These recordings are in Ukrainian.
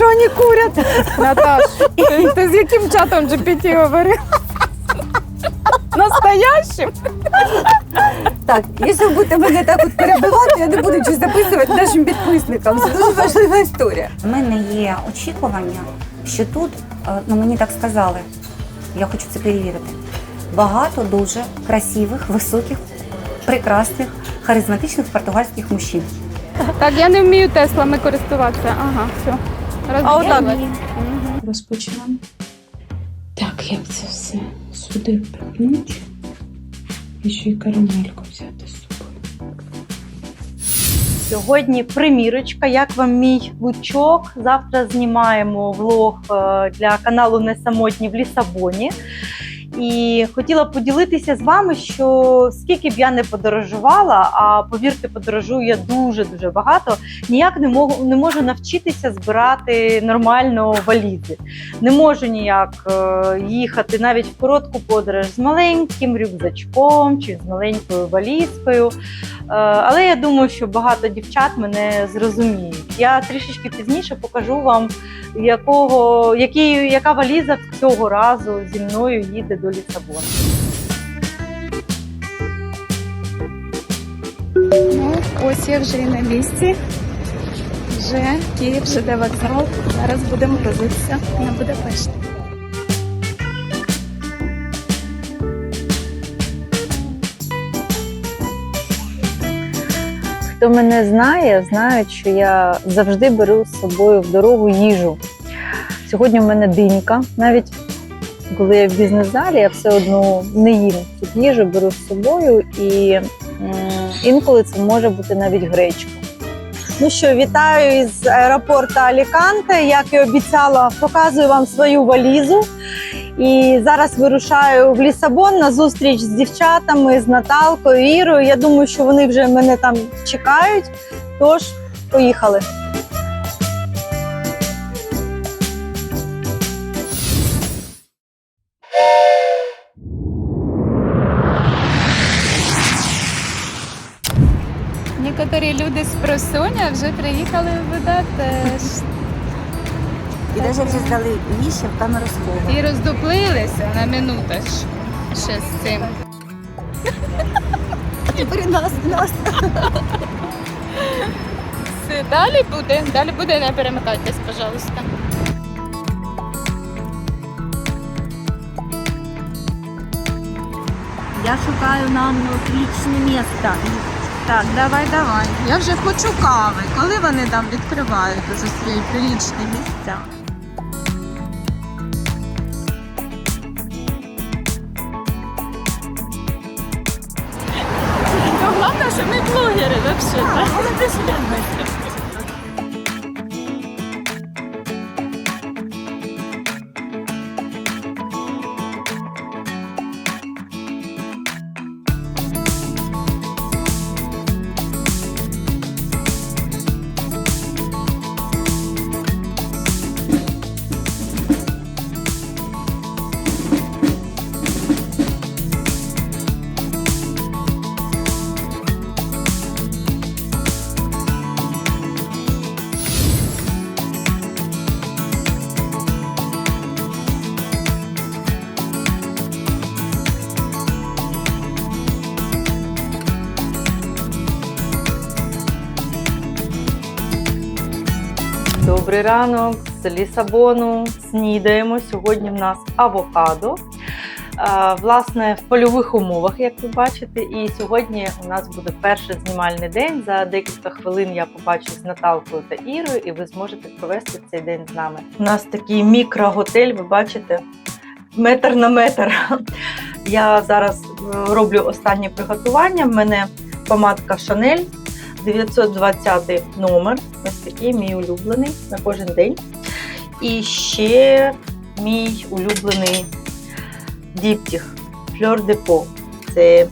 что они курят. Наташ, ти, ти з яким чатом GPT говорив? Настоящим? Так, якщо ви будете мене так от перебивати, я не буду щось записувати нашим підписникам. Це дуже важлива історія. У мене є очікування, що тут, е, ну мені так сказали, я хочу це перевірити. Багато дуже красивих, високих, прекрасних, харизматичних португальських мужчин. Так, я не вмію теслами користуватися. Ага, все. А отак? розпочнемо. Так, як це все сюди припнути. І ще й карамельку взяти з собою. Сьогодні примірочка, як вам мій лучок. Завтра знімаємо влог е, для каналу Не самотні в Лісабоні. І хотіла поділитися з вами, що скільки б я не подорожувала, а повірте, подорожую я дуже дуже багато. Ніяк не можу, не можу навчитися збирати нормально валізи. Не можу ніяк е, їхати навіть в коротку подорож з маленьким рюкзачком чи з маленькою валізкою. Е, Але я думаю, що багато дівчат мене зрозуміють. Я трішечки пізніше покажу вам, якого, який, яка валіза цього разу зі мною їде до Лісабону. Ну, ось я вже і на місці. Вже Київ, ЖД вокзал. Зараз будемо грузитися на Будапешт. Хто мене знає, знають, що я завжди беру з собою в дорогу їжу. Сьогодні в мене динька. Навіть коли я в бізнес-залі, я все одно не їм тут їжу, беру з собою, і інколи це може бути навіть гречка. Ну що, вітаю із аеропорту Аліканте. Як і обіцяла, показую вам свою валізу. І зараз вирушаю в Лісабон на зустріч з дівчатами, з Наталкою, Ірою. Я думаю, що вони вже мене там чекають. Тож, поїхали. Некоторі люди з просоня вже приїхали в Будапешт. І навіть вже здали віші в камеру схову. І роздуплилися на минуточку ще з цим. Тепер нас, нас. Все, далі буде, далі буде, не перемикайтесь, пожалуйста. Я шукаю нам отличне місце. Так, давай, давай. Я вже хочу кави. Коли вони там відкривають уже свої прилічні місця? Ну, Головне, що ми блогери взагалі. Добрий ранок з Лісабону. Снідаємо. Сьогодні в нас авокадо. Власне, в польових умовах, як ви бачите, і сьогодні у нас буде перший знімальний день. За декілька хвилин я побачу з Наталкою та Ірою, і ви зможете провести цей день з нами. У нас такий мікроготель, ви бачите, метр на метр. Я зараз е, роблю останнє приготування. В мене помадка Шанель 920 номер. Ось такий мій улюблений на кожен день. І ще мій улюблений діптіх Фльор Депо. Це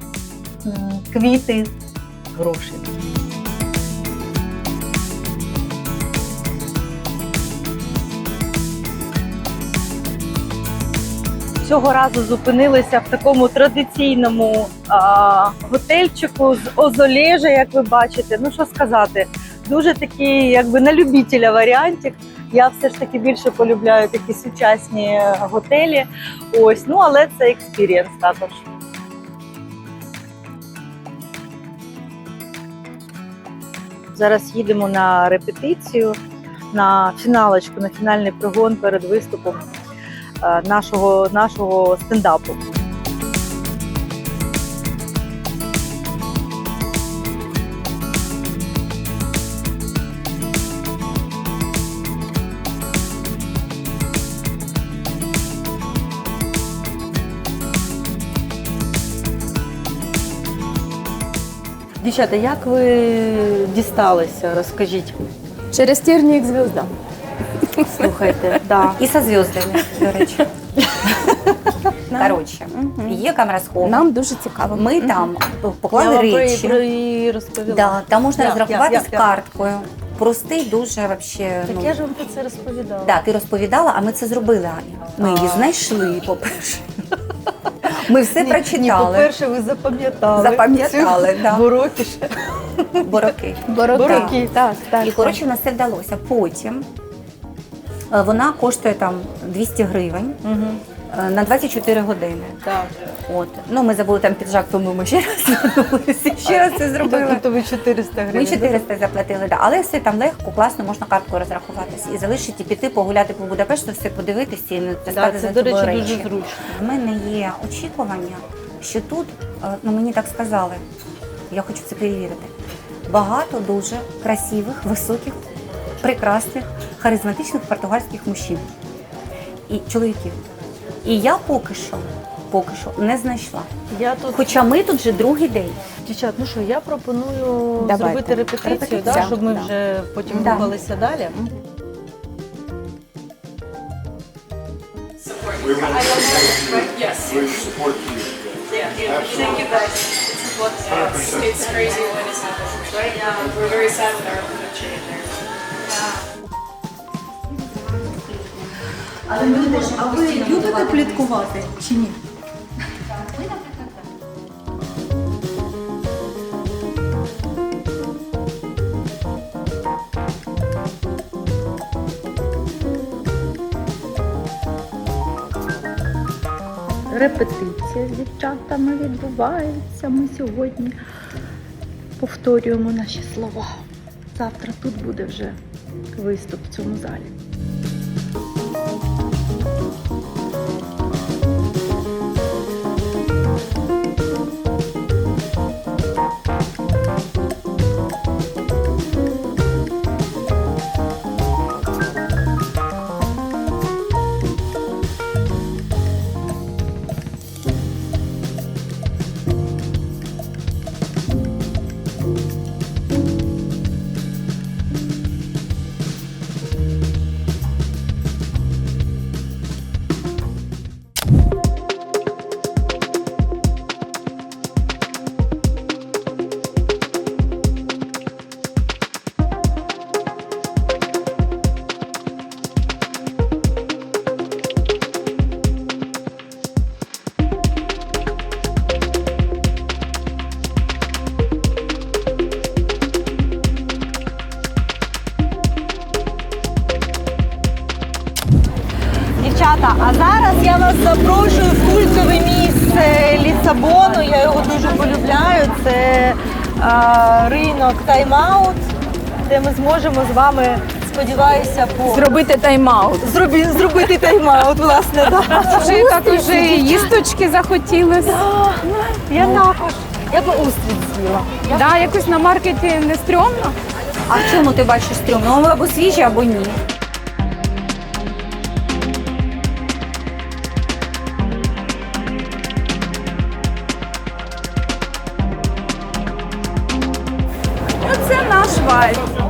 квіти груші. Цього разу зупинилися в такому традиційному а, готельчику з озолежа, як ви бачите. Ну що сказати, дуже такий, якби на любителя варіантик. Я все ж таки більше полюбляю такі сучасні готелі. Ось, ну але це експірієнс також. Зараз їдемо на репетицію, на фіналочку, на фінальний прогон перед виступом нашого, нашого стендапу. Дівчата, як ви дісталися? Розкажіть. Через тернік звізда. Слухайте, да. І со зв'язками, до речі. Коротше, є камера схову. Нам дуже цікаво. Ми там поклали Я вам про- речі. про її розповіла. Да, там можна Я- розрахуватись я- я- карткою. Простий дуже вообще. Так ну, я ж вам про це розповідала. Да, ти розповідала, а ми це зробили, Аня. Ми її А. знайшли, по-перше. Ми все Ні, Ні, прочитали. по-перше, ви запам'ятали. Запам'ятали, цю да. Бурокіше. Бороки. Бороки. Бороки. Так, так. І коротше, в нас це вдалося. Потім вона коштує там 200 гривень Угу. е, на 24 години. Так. От. Ну, ми забули там піджак, тому ми ще раз звернулися, ще раз це зробили. Тобто ви 400 гривень. Ми 400 заплатили, да. але все там легко, класно, можна карткою розрахуватися і залишити піти погуляти по Будапешту, все подивитися і не Да, це, за до речі, речі. дуже зручно. В мене є очікування, що тут, е, ну мені так сказали, я хочу це перевірити. Багато дуже красивих, високих, прекрасних, харизматичних португальських мужчин і чоловіків. І я поки що, поки що не знайшла. Я тут, Хоча ми тут вже другий день. дівчат, ну що, я пропоную Давайте. зробити репетицію, Репетиція, Да, щоб ми да. вже потім Да. рухалися далі. We will support you. Yes. We support you. Absolutely. It's crazy what is happening, right? Yeah, we're very sad with our country there. А ви любите пліткувати чи ні? Репетиція з дівчатами відбувається. Ми сьогодні повторюємо наші слова. Завтра тут буде вже виступ в цьому залі. Вас запрошую в культове місце Лісабону. Я його дуже полюбляю. Це е, ринок тайм-аут, де ми зможемо з вами, сподіваюся, по Зробити тайм-аут. Зробі, зробити тайм-аут, власне, так. Вже так уже їсточки захотілося. Я також. Я би устриць з'їла. Да, якось на маркеті не стрьомно. А в чому ти бачиш стрьомно? Ну, або свіжі, або ні. Bye.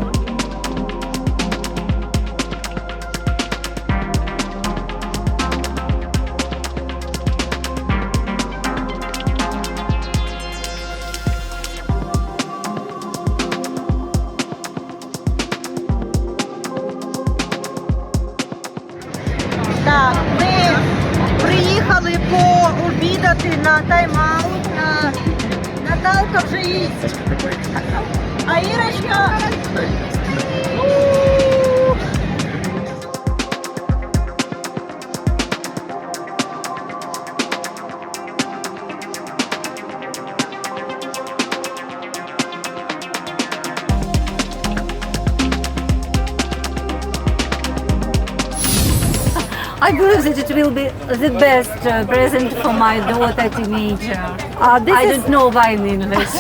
I believe that it will be the best uh, present for my daughter teenager. Uh, I is... don't know why in English.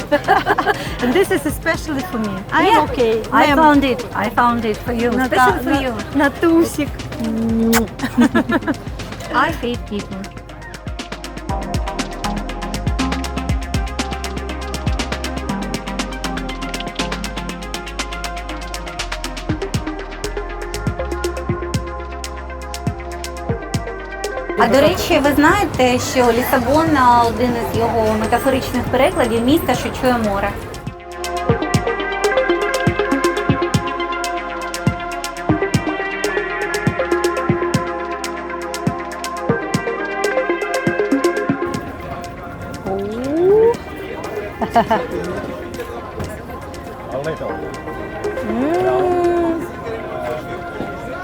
and this is especially for me. I'm yeah. okay. I found it. I found it for you. Especially for you. Natusik. I hate people. А до речі, ви знаєте, що Лісабон один із його метафоричних перекладів міста, що чує море.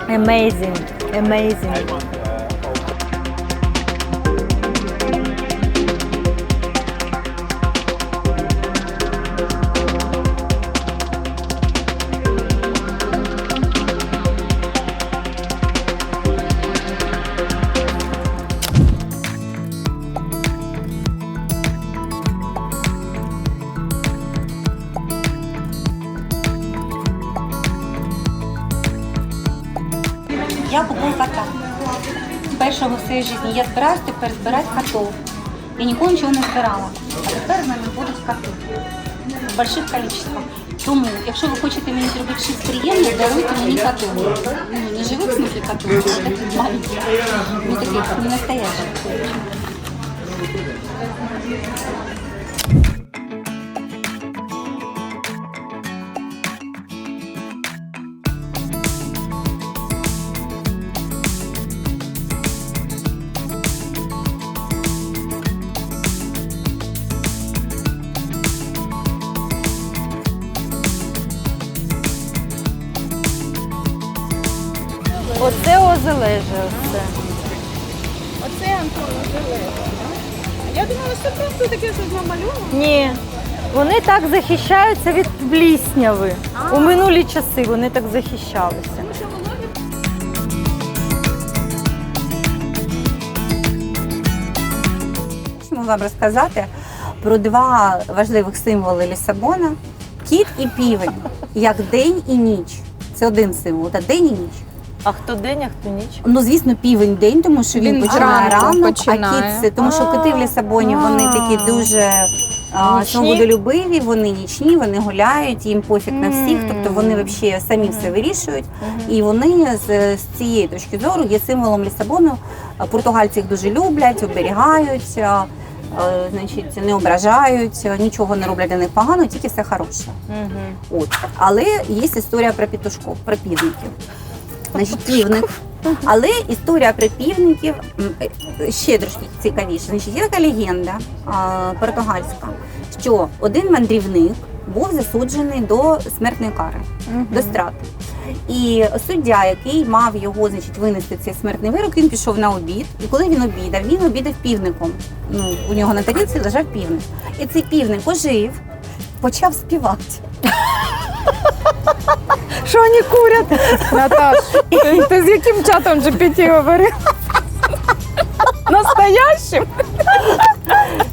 Amazing. Amazing. Першого в своїй житті. Я збираюсь тепер збирати котов. Я ніколи нічого не збирала. А тепер в мене будуть коти. В больших количествах. Тому, якщо ви хочете мені зробити щось приємне, даруйте мені котов. Ну, не живих, в смысле, котов, а таких маленьких. Ну, таких не настоящих. Оце Антон Зелений. Я думала, що просто таке щось намальовано. Ні. Вони так захищаються від плісняви. У минулі часи вони так захищалися. Хочемо вам розказати про два важливих символи Лісабона: кіт і півень, як день і ніч. Це один символ, та день і ніч. А хто день, а хто ніч? Ну, звісно, півень день, тому що він, Він починає зранку ранок, починає. а кіт це тому, що коти в Лісабоні вони такі дуже а, Нічні? свободолюбиві, вони нічні, вони гуляють, їм пофіг на всіх, тобто вони взагалі самі все вирішують. І вони з, з цієї точки зору є символом Лісабону. А Португальці їх дуже люблять, оберігають. а, Значить, не ображають, нічого не роблять для них погано, тільки все хороше. Угу. От. Але є історія про пітушков, про півників. Значить, півник. Але історія про півників е, ще трошки цікавіша. Значить, є така легенда португальська, що один мандрівник був засуджений до смертної кари, до страти. І суддя, який мав його значить, винести цей смертний вирок, він пішов на обід. І коли він обідав, він обідав півником. Ну, у нього на тарілці лежав півник. І цей півник ожив, почав співати. Що вони курять? Наташ, ти, ти з яким чатом GPT говорив? Настоящим?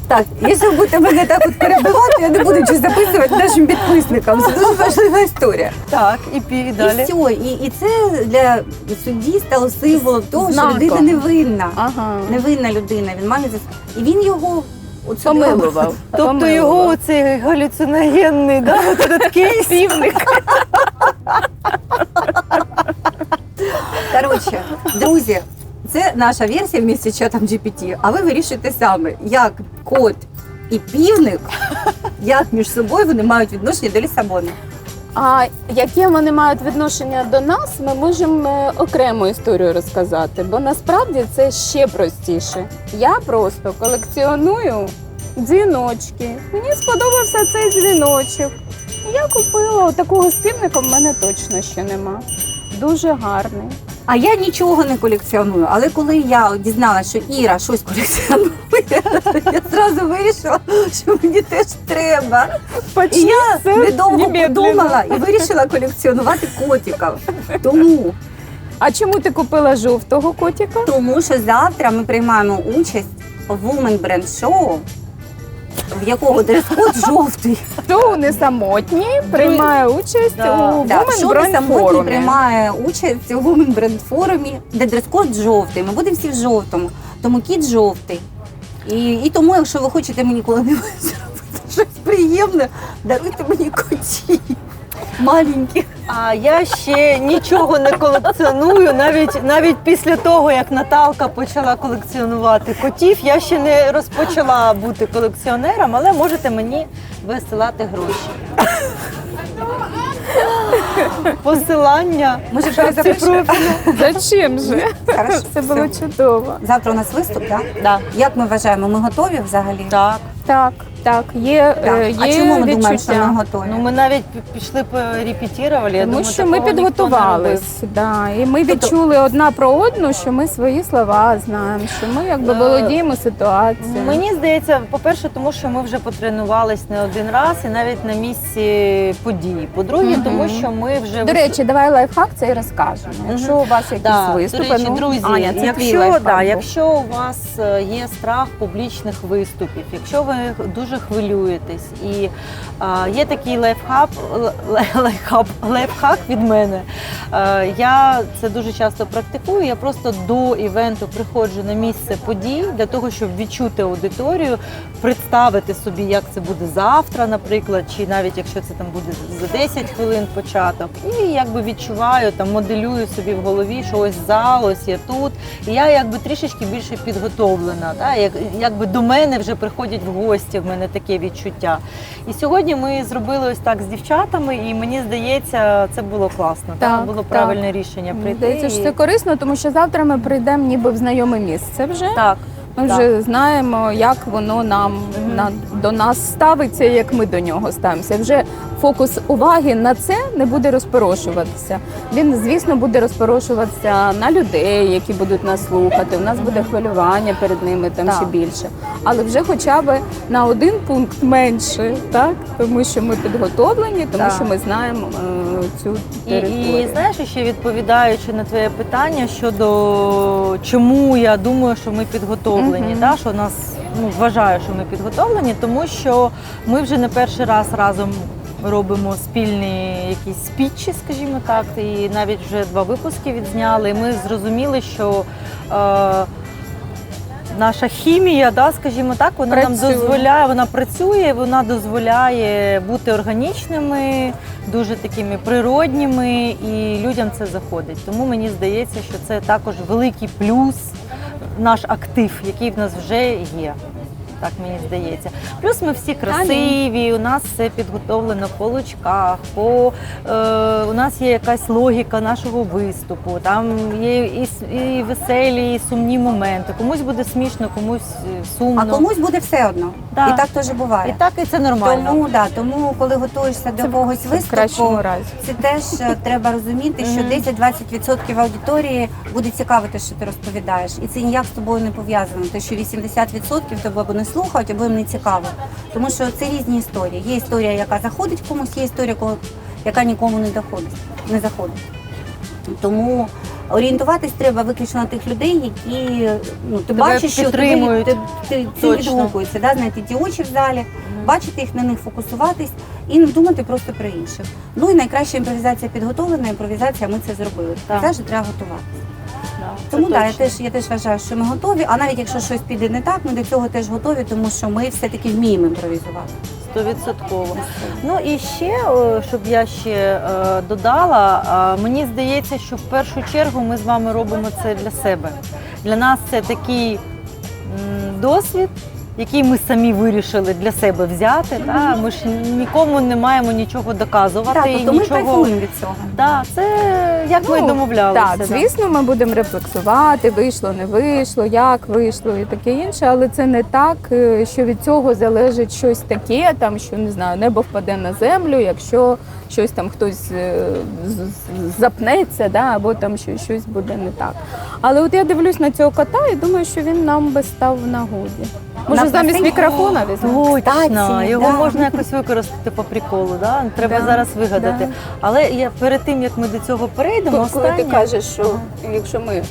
Так, якщо ви будете мене так от перебивати, я не буду щось записувати нашим підписникам. Це дуже важлива історія. Так, і пів і І далі. все, і, і це для судді стало символом того, Знаком. що людина невинна. Ага. Невинна людина. Він має зас- І він його Помилував. Тобто його оцей галюциногенний, да, от сівник. Коротше, друзі, це наша версія в місті чатом GPT, а ви вирішуєте саме, як кот і півник, як між собою вони мають відношення до Лісабона. А яке вони мають відношення до нас, ми можемо е, окрему історію розказати, бо насправді це ще простіше. Я просто колекціоную дзвіночки. Мені сподобався цей дзвіночок. Я купила такого спільника в мене точно ще нема. Дуже гарний. А я нічого не колекціоную. Але коли я дізналася, що Іра щось колекціонує, я зразу вирішила, що мені теж треба. І я недовго подумала і вирішила колекціонувати котиків. Тому А чому ти купила жовтого котика? Тому що завтра ми приймаємо участь в Women Brand Show, в якого дрес-код жовтий. Хто не самотні приймає участь у Так, Women що Brand самотній Forum. приймає участь у Women Brand форумі, де дрес-код жовтий. Ми будемо всі в жовтому, тому кіт жовтий. І, і тому, якщо ви хочете мені коли-небудь зробити щось приємне, даруйте мені котів. Маленьких. А я ще нічого не колекціоную. Навіть навіть після того, як Наталка почала колекціонувати котів, я ще не розпочала бути колекціонером, але можете мені висилати гроші. Посилання Може, перезапишемо? Зачем же? Хорошо, Це було чудово. Завтра у нас виступ, так? Да. Як ми вважаємо, ми готові взагалі? Так. Так, так, є, Так. е, є А чому ми думаємо, що ми готові? Ну ми навіть пішли порепетірували. Я Тому думаю, що ми такого ніхто не підготувались, да, і ми Тобто- відчули одна про одну, що ми свої слова знаємо, що ми якби Е, володіємо ситуацією. Мені здається, по-перше, тому що ми вже потренувались не один раз і навіть на місці події. По-друге, Мгм. тому що ми вже До речі, давай лайфхак цей розкажемо. Якщо у вас якісь Да, виступи, до речі, ну, друзі, Аня, це твій якщо, лайфхак да, був. якщо у вас е, є страх публічних виступів, якщо ви дуже хвилюєтесь, і а, є такий лайфхак, лайфхак, лайфхак від мене. Е, я це дуже часто практикую. Я просто до івенту приходжу на місце подій для того, щоб відчути аудиторію, представити собі, як це буде завтра, наприклад, чи навіть якщо це там буде за 10 хвилин початок, і якби відчуваю там, моделюю собі в голові, що ось зал, ось я тут. І я якби трішечки більше підготовлена. Да? Як, якби до мене вже приходять в гості, в мене таке відчуття. І сьогодні ми зробили ось так з дівчатами, і мені здається, це було класно. Так, було так. правильне рішення прийти. здається, що це корисно, тому що завтра ми прийдемо ніби в знайоме місце вже. Так, Ми так. вже знаємо, як воно нам на, до нас ставиться, як ми до нього ставимося. Вже фокус уваги на це не буде розпорошуватися. Він, звісно, буде розпорошуватися на людей, які будуть нас слухати. У нас буде хвилювання перед ними там Так. ще більше. Але вже хоча б на один пункт менше, так тому що ми підготовлені, тому Так. що ми знаємо е, цю І, територію. і знаєш, ще відповідаючи на твоє питання щодо чому я думаю, що ми підготовлені, да, що нас ну, вважаю, що ми підготовлені, тому що ми вже не перший раз разом робимо спільні якісь спічі, скажімо так, і навіть вже два випуски відзняли. І ми зрозуміли, що е, наша хімія, да, скажімо так, вона нам дозволяє, вона працює, вона дозволяє бути органічними, дуже такими природніми, і людям це заходить. Тому мені здається, що це також великий плюс, наш актив, який в нас вже є. Так мені здається. Плюс ми всі красиві, у нас все підготовлено по лучках, по, е, у нас є якась логіка нашого виступу, там є і, с- і веселі, і сумні моменти. Комусь буде смішно, комусь е, сумно. А комусь буде все одно. Да. І так теж буває. І так і це нормально. Тому, да, тому коли готуєшся до когось в кращому виступу, разі. це теж е, треба розуміти, що Мгм. 10-20% аудиторії буде цікавити, що ти розповідаєш. І це ніяк з тобою не пов'язано. Те, що 80% тебе або не слухають, або їм не цікаво. Тому що це різні історії. Є історія, яка заходить комусь, є історія, яка нікому не доходить, не заходить. Тому орієнтуватись треба виключно на тих людей, які ну, ти Тебе бачиш, що тобі, підтримують. ти, ти, цим Точно. відгукується, да? знайти ті очі в залі, бачити їх на них, фокусуватись і не думати просто про інших. Ну і найкраща імпровізація підготовлена, імпровізація ми це зробили. Так. Завжди треба готувати. Тому да, я теж я теж вважаю, що ми готові. А навіть якщо щось піде не так, ми до цього теж готові, тому що ми все-таки вміємо імпровізувати. Стовідсотково. Ну і ще, е, щоб я ще е, додала, е, мені здається, що в першу чергу ми з вами робимо це для себе. Для нас це такий досвід. Який ми самі вирішили для себе взяти, та ми ж нікому не маємо нічого доказувати. Так, і тобто ми нічого... кайфуємо від цього. Да, це як ми Ну, і домовлялися. Так, звісно, ми будемо рефлексувати, вийшло, не вийшло, як вийшло і таке інше, але це не так, е, що від цього залежить щось таке, там що не знаю, небо впаде на землю, якщо щось там хтось е, запнеться, да, або там що- щось буде не так. Але от я дивлюсь на цього кота і думаю, що він нам би став в нагоді. Може, замість мікрофона візьмемо? Точно, його да. можна якось використати по приколу, да? треба Да, зараз вигадати. да. Але я перед тим як ми до цього перейдемо, Коли ти останнє, кажеш, що якщо ми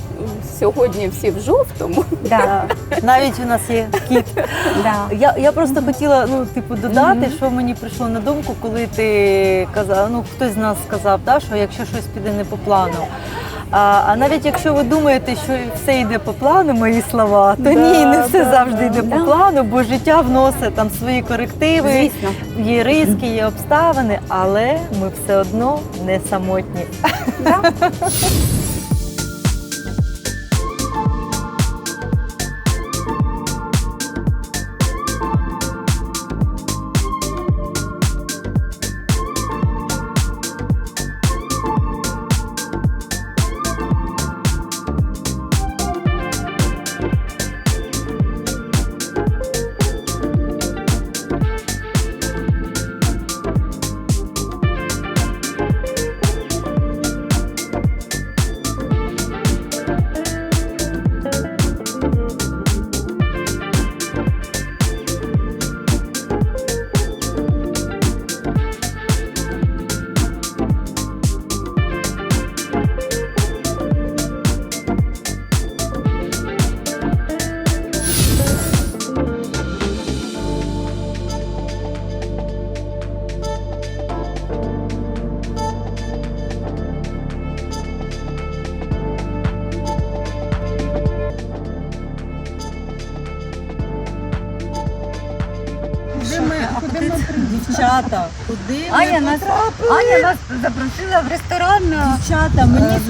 сьогодні всі в жовтому, Да, навіть у нас є кіт. да. Я, я просто хотіла ну, типу, додати, що мені прийшло на думку, коли ти казав, ну хтось з нас сказав, да, що якщо щось піде не по плану. А, а навіть якщо ви думаєте, що все йде по плану, мої слова, то Да, ні, не все да, завжди йде да. по плану, бо життя вносить там свої корективи, Звісно. є риски, є обставини, але ми все одно не самотні. Да.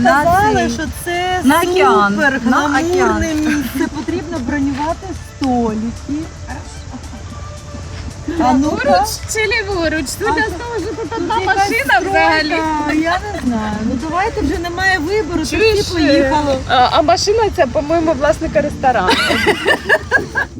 Е, на сказали, що це на океан, супер гламурне місце. Потрібно бронювати столики. А ну Ліворуч чи ліворуч? Судя з того, що тут одна машина взагалі. Я не знаю. Ну давайте вже немає вибору, то всі поїхали. А, а машина ця, по-моєму, власника ресторану.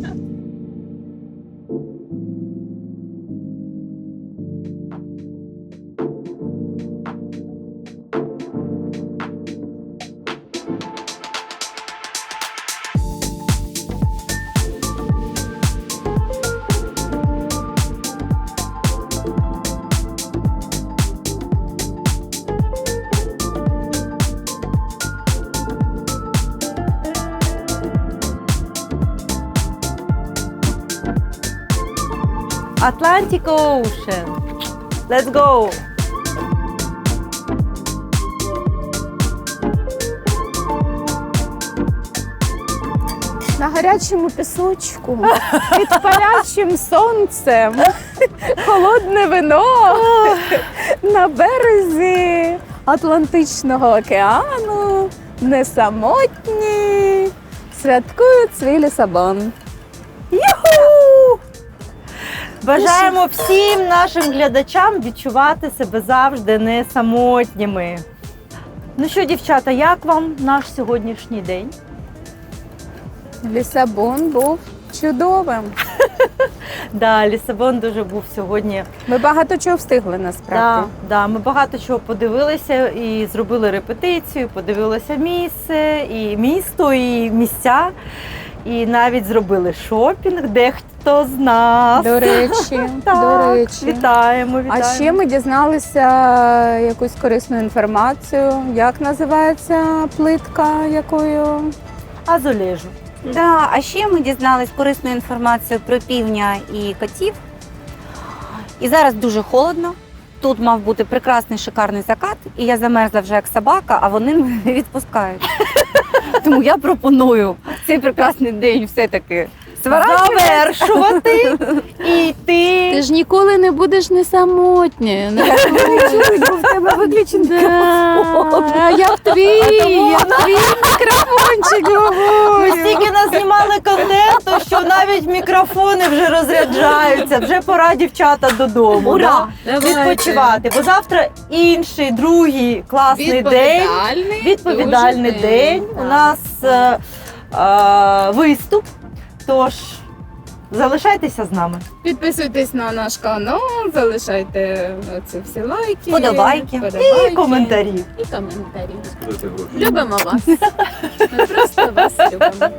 Atlantic Ocean. Let's go! На гарячому пісочку, під палячим сонцем, холодне вино на березі Атлантичного океану, не самотні, святкують свій Лісабон. Бажаємо всім нашим глядачам відчувати себе завжди не самотніми. Ну що, дівчата, як вам наш сьогоднішній день? Лісабон був чудовим. Да, Лісабон дуже був сьогодні. Ми багато чого встигли насправді. да, ми багато чого подивилися і зробили репетицію, подивилися місце, і місто, і місця. І навіть зробили шопінг, дехто з нас. До речі, Так, до речі. Вітаємо, вітаємо. А ще ми дізналися якусь корисну інформацію. Як називається плитка, якою Азолежу. Да, а ще ми дізнались корисну інформацію про півня і котів. І зараз дуже холодно. Тут мав бути прекрасний шикарний закат, і я замерзла вже як собака, а вони мене не відпускають. Тому я пропоную цей прекрасний день все-таки Завершувати і ти ти. ж ніколи не будеш не самотньою. Не бо в тебе виключений Да, я в твій, я в твій мікрофончик Ми говорю. стільки назнімали контенту, що навіть мікрофони вже розряджаються. Вже пора дівчата додому. Ура! да? Відпочивати. Бо завтра інший, другий класний день. Відповідальний, Відповідальний день. У нас е, е, виступ. Тож залишайтеся з нами. Підписуйтесь на наш канал, залишайте ці всі лайки, Подобайки. І коментарі. І коментарі. Любимо вас. Ми просто вас любимо.